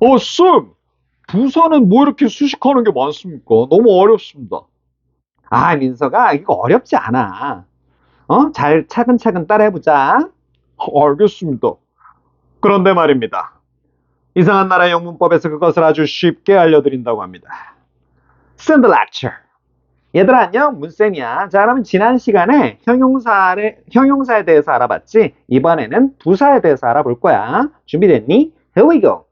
어, 쌤! 부사는 뭐 이렇게 수식하는 게 많습니까? 너무 어렵습니다. 아, 민서가 이거 어렵지 않아. 어? 잘 차근차근 따라해보자. 알겠습니다. 그런데 말입니다. 이상한 나라 영문법에서 그것을 아주 쉽게 알려드린다고 합니다. Send the lecture. 얘들아 안녕 문쌤이야. 자 그러면 지난 시간에 형용사를 형용사에 대해서 알아봤지. 이번에는 부사에 대해서 알아볼 거야. 준비됐니? Here we go.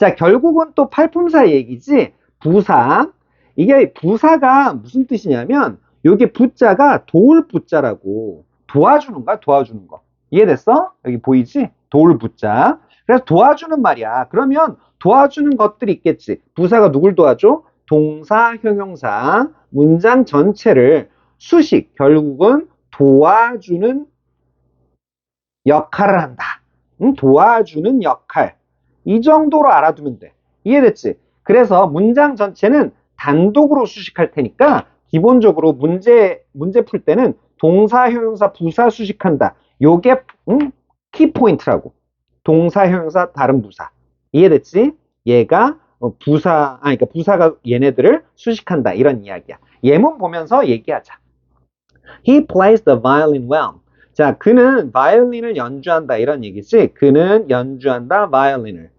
자 결국은 또 팔품사 얘기지. 부사. 이게 부사가 무슨 뜻이냐면 요게 부자가 도울 부자라고 도와주는 거야 도와주는 거. 이해됐어? 여기 보이지? 도울 부자. 그래서 도와주는 말이야. 그러면 도와주는 것들이 있겠지. 부사가 누굴 도와줘? 동사, 형용사, 문장 전체를 수식, 결국은 도와주는 역할을 한다. 응? 도와주는 역할. 이 정도로 알아두면 돼. 이해됐지? 그래서 문장 전체는 단독으로 수식할 테니까 기본적으로 문제, 문제 풀 때는 동사, 형용사, 부사 수식한다. 요게, 응? 키포인트라고. 동사, 형용사, 다른 부사. 이해됐지? 얘가 어, 부사, 아, 그러니까 부사가 얘네들을 수식한다. 이런 이야기야. 예문 보면서 얘기하자. He plays the violin well. 자, 그는 바이올린을 연주한다. 이런 얘기지. 그는 연주한다. 바이올린을.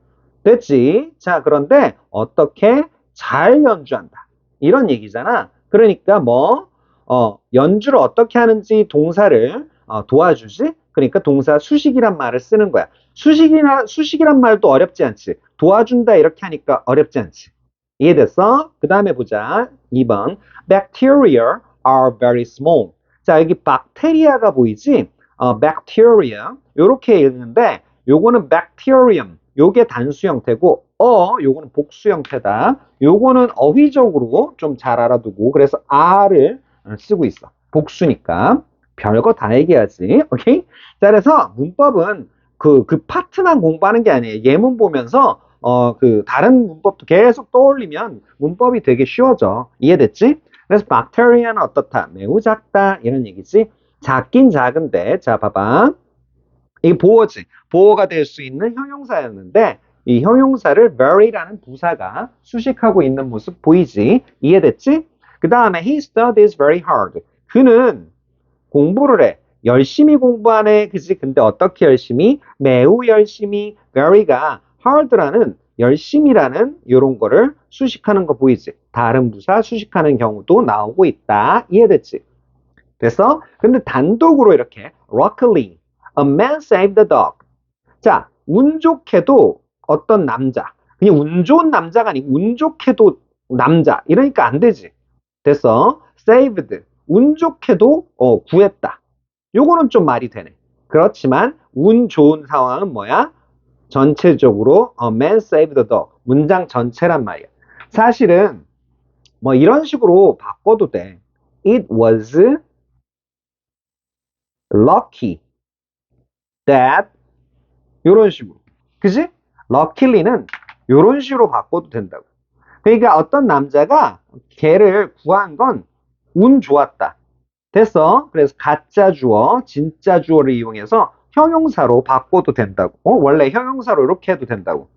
됐지? 자, 그런데 어떻게 잘 연주한다. 이런 얘기잖아. 그러니까 뭐, 어, 연주를 어떻게 하는지 동사를 어, 도와주지? 그러니까 동사 수식이란 말을 쓰는 거야. 수식이나, 수식이란 말도 어렵지 않지. 도와준다 이렇게 하니까 어렵지 않지. 이해됐어? 그 다음에 보자. 2번. Bacteria are very small. 자, 여기 박테리아가 보이지? 어, bacteria. 요렇게 읽는데, 요거는 bacterium. 요게 단수 형태고, 어, 요거는 복수 형태다. 요거는 어휘적으로 좀 잘 알아두고, 그래서 R을 쓰고 있어. 복수니까. 별거 다 얘기하지. 오케이? 자, 그래서 문법은 그, 그 파트만 공부하는 게 아니에요. 예문 보면서, 어, 그, 다른 문법도 계속 떠올리면 문법이 되게 쉬워져. 이해됐지? 그래서 bacteria는 어떻다? 매우 작다. 이런 얘기지. 작긴 작은데, 자, 봐봐. 이게 보어지. 보어가 될 수 있는 형용사였는데, 이 형용사를 very라는 부사가 수식하고 있는 모습 보이지? 이해됐지? 그 다음에 he studies very hard. 그는 공부를 해. 열심히 공부하네. 그지? 근데 어떻게 열심히? 매우 열심히. very가 hard라는 열심히라는 이런 거를 수식하는 거 보이지? 다른 부사 수식하는 경우도 나오고 있다. 이해됐지? 됐어? 근데 단독으로 이렇게 luckily a man saved the dog. 자, 운 좋게도 어떤 남자. 그냥 운 좋은 남자가 아니고 운 좋게도 남자. 이러니까 안 되지. 됐어? saved. 운 좋게도 어, 구했다. 요거는 좀 말이 되네. 그렇지만 운 좋은 상황은 뭐야? 전체적으로 a man saved the dog. 문장 전체란 말이야. 사실은 뭐 이런 식으로 바꿔도 돼. It was lucky that 요런 식으로. 그지? luckily는 요런 식으로 바꿔도 된다고. 그러니까 어떤 남자가 걔를 구한 건 운 좋았다. 됐어? 그래서 가짜 주어, 진짜 주어를 이용해서 형용사로 바꿔도 된다고. 어? 원래 형용사로 이렇게 해도 된다고.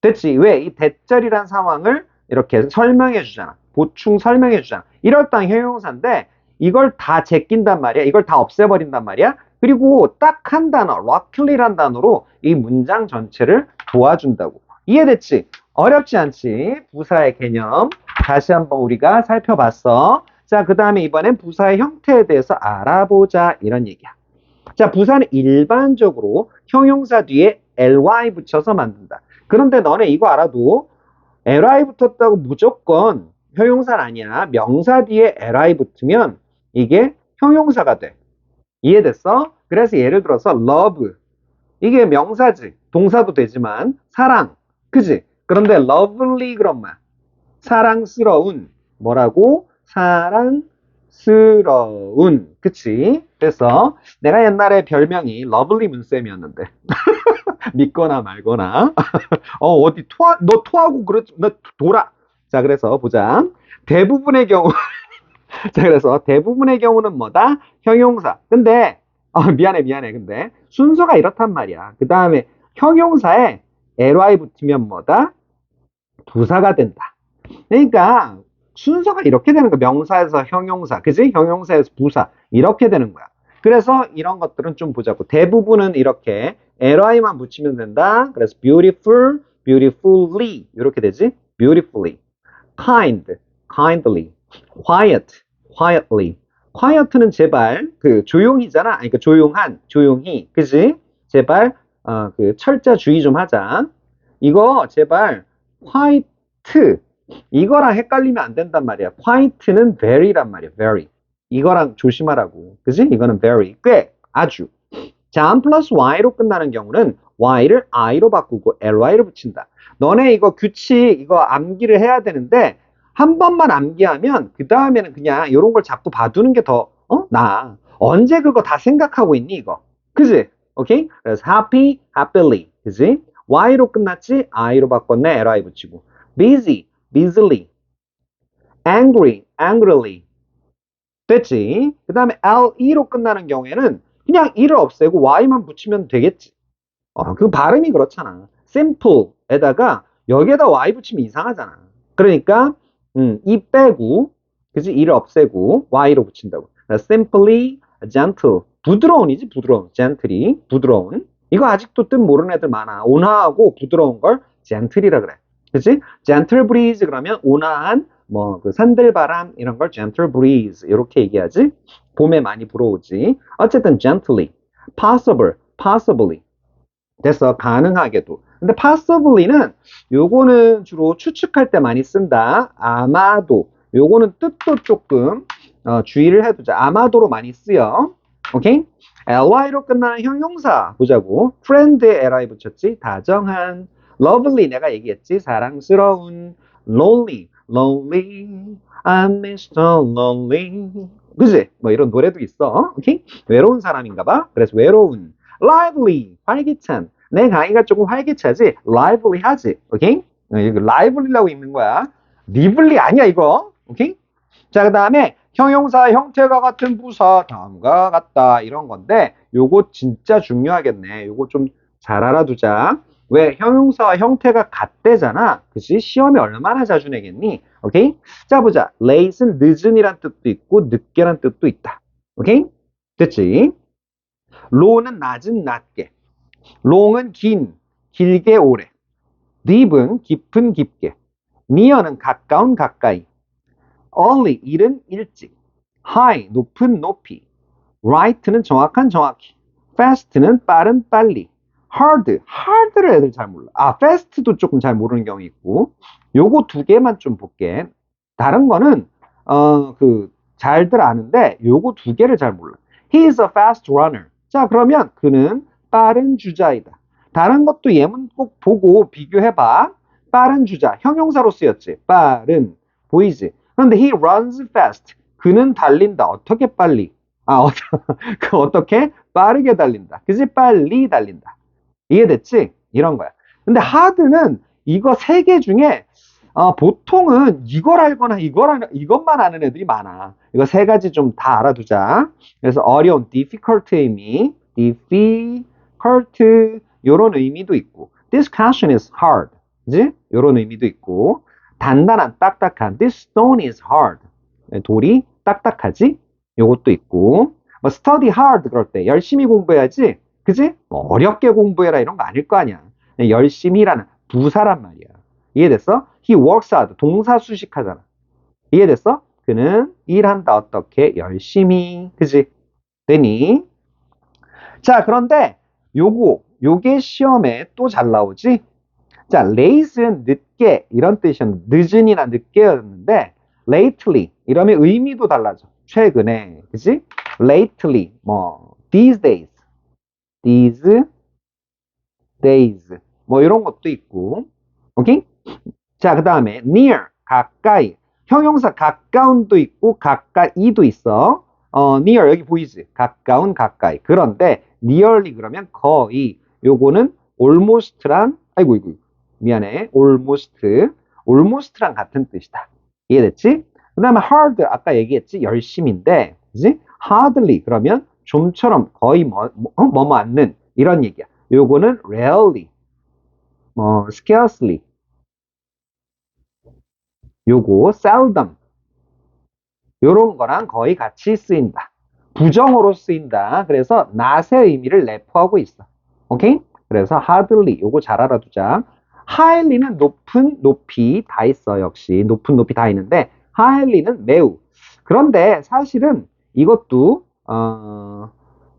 됐지? 왜? 이 대절이란 상황을 이렇게 설명해 주잖아. 보충 설명해 주잖아. 이럴 땐 형용사인데 이걸 다 제낀단 말이야. 이걸 다 없애버린단 말이야. 그리고 딱 한 단어, luckly란 단어로 이 문장 전체를 도와준다고. 이해됐지? 어렵지 않지? 부사의 개념. 다시 한번 우리가 살펴봤어. 자, 그 다음에 이번엔 부사의 형태에 대해서 알아보자. 이런 얘기야. 자, 부사는 일반적으로 형용사 뒤에 ly 붙여서 만든다. 그런데 너네 이거 알아도 ly 붙었다고 무조건 형용사는 아니야. 명사 뒤에 ly 붙으면 이게 형용사가 돼. 이해됐어? 그래서 예를 들어서 love 이게 명사지. 동사도 되지만 사랑. 그지? 그런데 lovely 그런 말. 사랑스러운 뭐라고? 사랑스러운. 그치? 그래서 내가 옛날에 별명이 러블리 문쌤이었는데 믿거나 말거나 어 어디 토하 너 토하고 그랬 너 돌아 자 그래서 보자 대부분의 경우 자 그래서 대부분의 경우는 뭐다 형용사 근데 어, 미안해 미안해 근데 순서가 이렇단 말이야 그 다음에 형용사에 ly 붙으면 뭐다? 부사가 된다. 그러니까 순서가 이렇게 되는 거야. 명사에서 형용사, 그지? 형용사에서 부사 이렇게 되는 거야. 그래서 이런 것들은 좀 보자고. 대부분은 이렇게 ly만 붙이면 된다. 그래서 beautiful, beautifully 이렇게 되지? beautifully, kind, kindly, quiet, quietly. Quiet는 제발 그 조용히잖아. 아니 그 조용한, 조용히, 그지? 제발 어, 그 철자 주의 좀 하자. 이거 제발 quiet 이거랑 헷갈리면 안 된단 말이야. quiet는 very란 말이야. very. 이거랑 조심하라고. 그지? 이거는 very. 꽤 아주. 자, m 플러스 y로 끝나는 경우는 y를 i로 바꾸고 ly를 붙인다. 너네 이거 규칙 이거 암기를 해야 되는데 한 번만 암기하면 그 다음에는 그냥 이런 걸 자꾸 봐두는 게 더 어? 나아. 언제 그거 다 생각하고 있니 이거? 그지? 오케이? 그래서 happy, happily. 그지? y로 끝났지? i로 바꿨네. ly 붙이고. busy, busily. angry, angrily. 됐지? 그 다음에 le로 끝나는 경우에는 그냥 e를 없애고 y만 붙이면 되겠지. 어, 그 발음이 그렇잖아. simple에다가 여기에다 y 붙이면 이상하잖아. 그러니까 음, e 빼고 그지? e를 없애고 y로 붙인다고. 그래서 simply gentle. 부드러운이지 부드러운. gently 부드러운. 이거 아직도 뜻 모르는 애들 많아. 온화하고 부드러운 걸 gentle이라 그래. 그치? gentle breeze 그러면 온화한 뭐 그 산들바람 이런 걸 gentle breeze 이렇게 얘기하지. 봄에 많이 불어오지. 어쨌든 gently, possible, possibly. 됐어. 가능하게도. 근데 possibly는 요거는 주로 추측할 때 많이 쓴다. 아마도. 요거는 뜻도 조금 어, 주의를 해두자. 아마도로 많이 쓰여. 오케이? ly로 끝나는 형용사 보자고. friend에 ly 붙였지. 다정한. lovely 내가 얘기했지. 사랑스러운. lonely, lonely. I'm Mr. Lonely. 그지? 뭐 이런 노래도 있어. 오케이? 외로운 사람인가 봐. 그래서 외로운. lively, 활기찬. 내 강의가 조금 활기차지? lively 하지. 오케이? 어, lively라고 읽는 거야. lively 아니야, 이거. 오케이? 자, 그 다음에 형용사 형태가 같은 부사 다음과 같다. 이런 건데, 요거 진짜 중요하겠네. 요거 좀 잘 알아두자. 왜? 형용사와 형태가 같대잖아. 그치? 시험에 얼마나 자주 내겠니? 오케이? 자, 보자. late은 늦은이란 뜻도 있고, 늦게란 뜻도 있다. 오케이? 됐지? low는 낮은, 낮게. Long은 긴, 길게, 오래. deep은 깊은, 깊게. near는 가까운, 가까이. early, 이른, 일찍. high, 높은, 높이. right는 정확한, 정확히. fast는 빠른, 빨리. hard, hard를 애들 잘 몰라. 아, fast도 조금 잘 모르는 경우 있고. 요거 두 개만 좀 볼게. 다른 거는, 어, 그, 잘들 아는데, 요거 두 개를 잘 몰라. He is a fast runner. 자, 그러면 그는 빠른 주자이다. 다른 것도 예문 꼭 보고 비교해봐. 빠른 주자, 형용사로 쓰였지. 빠른, 보이지? 그런데 he runs fast. 그는 달린다. 어떻게 빨리? 아, 어, 그 어떻게? 빠르게 달린다. 그지? 빨리 달린다. 이해됐지? 이런 거야. 근데 hard는 이거 세 개 중에 어, 보통은 이걸 알거나 이걸 알, 이것만 아는 애들이 많아. 이거 세 가지 좀 다 알아두자. 그래서 어려운 difficult의 의미, difficult 이런 의미도 있고, this question is hard, 그지? 이런 의미도 있고, 단단한, 딱딱한, this stone is hard. 돌이 딱딱하지? 요것도 있고, 뭐 study hard 그럴 때 열심히 공부해야지, 그지? 뭐 어렵게 공부해라 이런 거 아닐 거 아니야. 열심히라는 부사란 말이야. 이해됐어? He works hard. 동사 수식하잖아. 이해됐어? 그는 일한다. 어떻게? 열심히. 그지? 되니? 자, 그런데 요거, 요게 시험에 또 잘 나오지? 자, late는 늦게 이런 뜻이었는데, 늦은이나 늦게였는데, lately 이러면 의미도 달라져. 최근에. 그지? lately, 뭐, these days, these days, 뭐 이런 것도 있고. 오케이? 자, 그 다음에 near, 가까이. 형용사 가까운도 있고 가까이도 있어. 어, near 여기 보이지? 가까운, 가까이. 그런데 nearly 그러면 거의. 요거는 almost랑 아이고 이거 미안해. almost. almost랑 같은 뜻이다. 이해됐지? 그 다음에 hard 아까 얘기했지? 열심인데 그지? hardly 그러면 좀처럼 거의 뭐, 뭐, 어? 뭐뭐 않는 이런 얘기야. 요거는 rarely. 뭐 scarcely 요거 seldom 요런 거랑 거의 같이 쓰인다. 부정어로 쓰인다. 그래서 not의 의미를 내포하고 있어. 오케이? 그래서 hardly 요거 잘 알아두자. highly는 높은, 높이 다 있어. 역시 높은, 높이 다 있는데 highly는 매우. 그런데 사실은 이것도 어,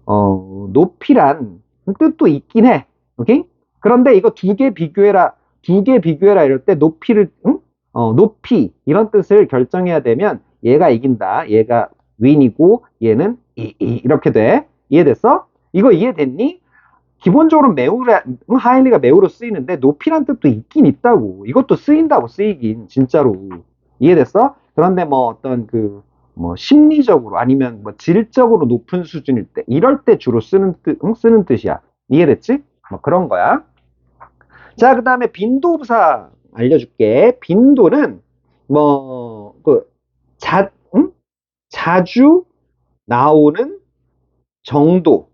어, 높이란 뜻도 있긴 해. 오케이? 그런데 이거 두 개 비교해라. 두 개 비교해라 이럴 때 높이를 응? 어, 높이 이런 뜻을 결정해야 되면 얘가 이긴다. 얘가 윈이고 얘는 이, 이, 이렇게 돼. 이해됐어? 이거 이해됐니? 기본적으로 매우라, 응, 하일리가 매우로 쓰이는데 높이란 뜻도 있긴 있다고. 이것도 쓰인다고 쓰이긴 진짜로. 이해됐어? 그런데 뭐 어떤 그 뭐 심리적으로 아니면 뭐 질적으로 높은 수준일 때 이럴 때 주로 쓰는 뜻, 응? 쓰는 뜻이야. 이해됐지? 뭐 그런 거야. 자, 그 다음에 빈도부사 알려줄게. 빈도는 뭐, 그, 자, 응? 자주 나오는 정도,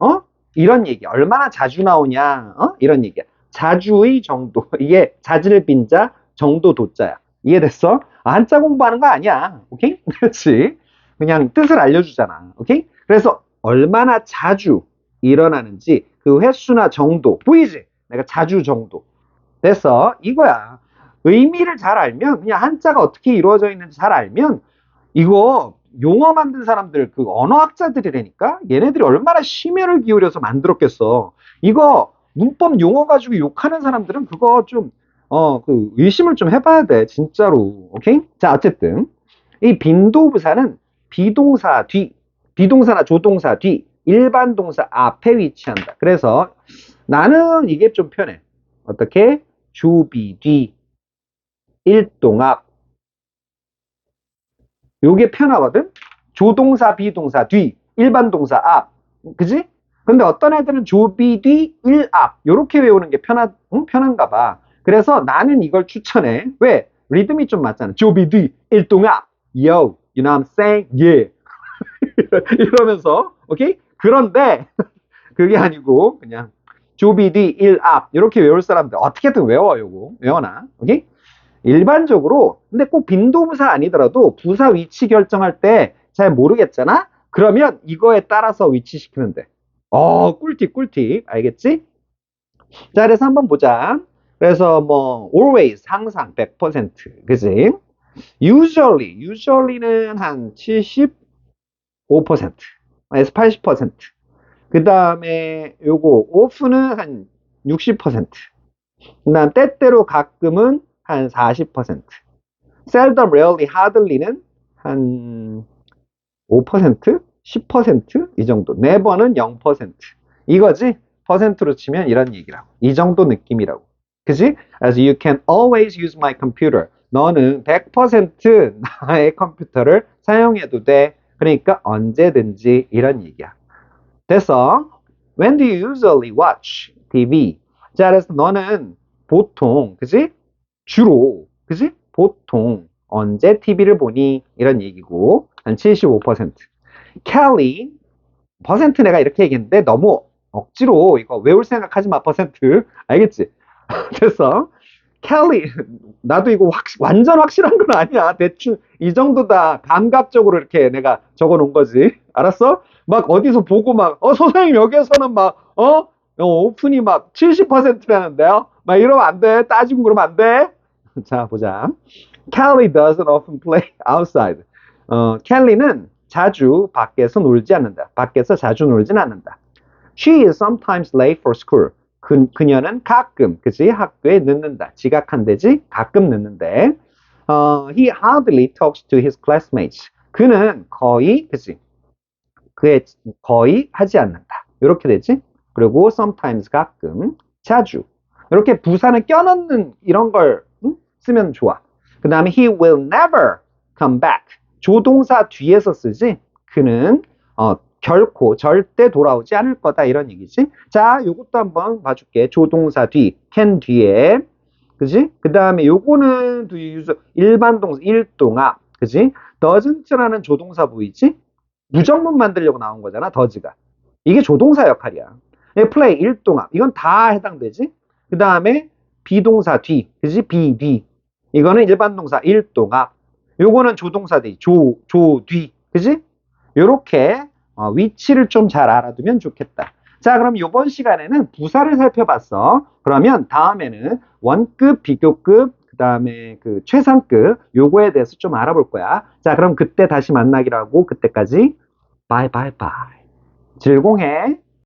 어? 이런 얘기. 얼마나 자주 나오냐, 어? 이런 얘기야. 자주의 정도. 이게 자질 빈자, 정도 도자야. 이해됐어? 아, 한자 공부하는 거 아니야. 오케이? 그렇지. 그냥 뜻을 알려주잖아. 오케이? 그래서 얼마나 자주 일어나는지 그 횟수나 정도. 보이지? 내가 자주 정도. 됐어. 이거야. 의미를 잘 알면, 그냥 한자가 어떻게 이루어져 있는지 잘 알면, 이거 용어 만든 사람들, 그 언어학자들이라니까? 얘네들이 얼마나 심혈을 기울여서 만들었겠어. 이거 문법 용어 가지고 욕하는 사람들은 그거 좀, 어, 그 의심을 좀 해봐야 돼. 진짜로. 오케이? 자, 어쨌든. 이 빈도 부사는 비동사 뒤, 비동사나 조동사 뒤, 일반 동사 앞에 위치한다. 그래서 나는 이게 좀 편해. 어떻게? 주비 뒤, 일동 앞. 요게 편하거든? 조동사, 비동사 뒤, 일반 동사 앞. 그지? 근데 어떤 애들은 조비 뒤, 일 앞. 요렇게 외우는 게 편하, 응? 편한가 봐. 그래서 나는 이걸 추천해. 왜? 리듬이 좀 맞잖아. 조비 뒤, 일동 앞. Yo, you know I'm saying? Yeah. 이러면서, 오케이? 그런데, 그게 아니고, 그냥, 조비디 일앞 이렇게 외울 사람들 어떻게든 외워 요거 외워놔 오케이 일반적으로 근데 꼭 빈도부사 아니더라도 부사 위치 결정할 때 잘 모르겠잖아? 그러면 이거에 따라서 위치시키면 돼 어 꿀팁 꿀팁. 알겠지? 자 그래서 한번 보자. 그래서 뭐 always 항상 100% 그지? usually usually는 한 75% 에서 80%. 그 다음에 요거 of는 한 60%. 그 다음 때때로 가끔은 한 40%. seldom, rarely, hardly는 한 5%? 10%? 이 정도. never는 0%. 이거지? 퍼센트로 치면 이런 얘기라고. 이 정도 느낌이라고. 그지? As you can always use my computer. 너는 100% 나의 컴퓨터를 사용해도 돼. 그러니까 언제든지 이런 얘기야. 됐어? When do you usually watch TV? 자, 그래서 너는 보통, 그지? 주로, 그지? 보통 언제 TV를 보니? 이런 얘기고, 한 75%. Kelly, 퍼센트 내가 이렇게 얘기했는데 너무 억지로 이거 외울 생각하지 마, 퍼센트. 알겠지? 됐어? 켈리, 나도 이거 확, 완전 확실한 건 아니야. 대충 이 정도다. 감각적으로 이렇게 내가 적어 놓은 거지. 알았어? 막 어디서 보고 막, 어, 선생님 여기에서는 막, 어? 어, 오픈이 막 70%라는데요? 막 이러면 안 돼. 따지고 그러면 안 돼. 자, 보자. Kelly doesn't often play outside. 어, 켈리는 자주 밖에서 놀지 않는다. 밖에서 자주 놀진 않는다. She is sometimes late for school. 그, 그녀는 가끔, 그지? 학교에 늦는다. 지각한대지? 가끔 늦는데. 어, he hardly talks to his classmates. 그는 거의, 그지? 그의 거의 하지 않는다. 이렇게 되지? 그리고 sometimes 가끔, 자주. 이렇게 부사는 껴넣는 이런 걸 응? 쓰면 좋아. 그 다음에 he will never come back. 조동사 뒤에서 쓰지? 그는 어, 결코 절대 돌아오지 않을 거다 이런 얘기지. 자, 요것도 한번 봐줄게. 조동사 뒤, can 뒤에, 그지? 그 다음에 요거는 일반 동사 일동아, 그지? doesn't라는 조동사 보이지? 무정문 만들려고 나온 거잖아, does가. 이게 조동사 역할이야. play 일동아, 이건 다 해당되지? 그 다음에 비동사 뒤, 그지? 비, 뒤. 이거는 일반 동사 일동합. 요거는 조동사 뒤, 조, 조, 뒤. 그지? 요렇게 어, 위치를 좀 잘 알아두면 좋겠다. 자, 그럼 요번 시간에는 부사를 살펴봤어. 그러면 다음에는 원급, 비교급, 그 다음에 그 최상급, 요거에 대해서 좀 알아볼 거야. 자, 그럼 그때 다시 만나기로 하고, 그때까지, 바이, 바이, 바이. 즐공해.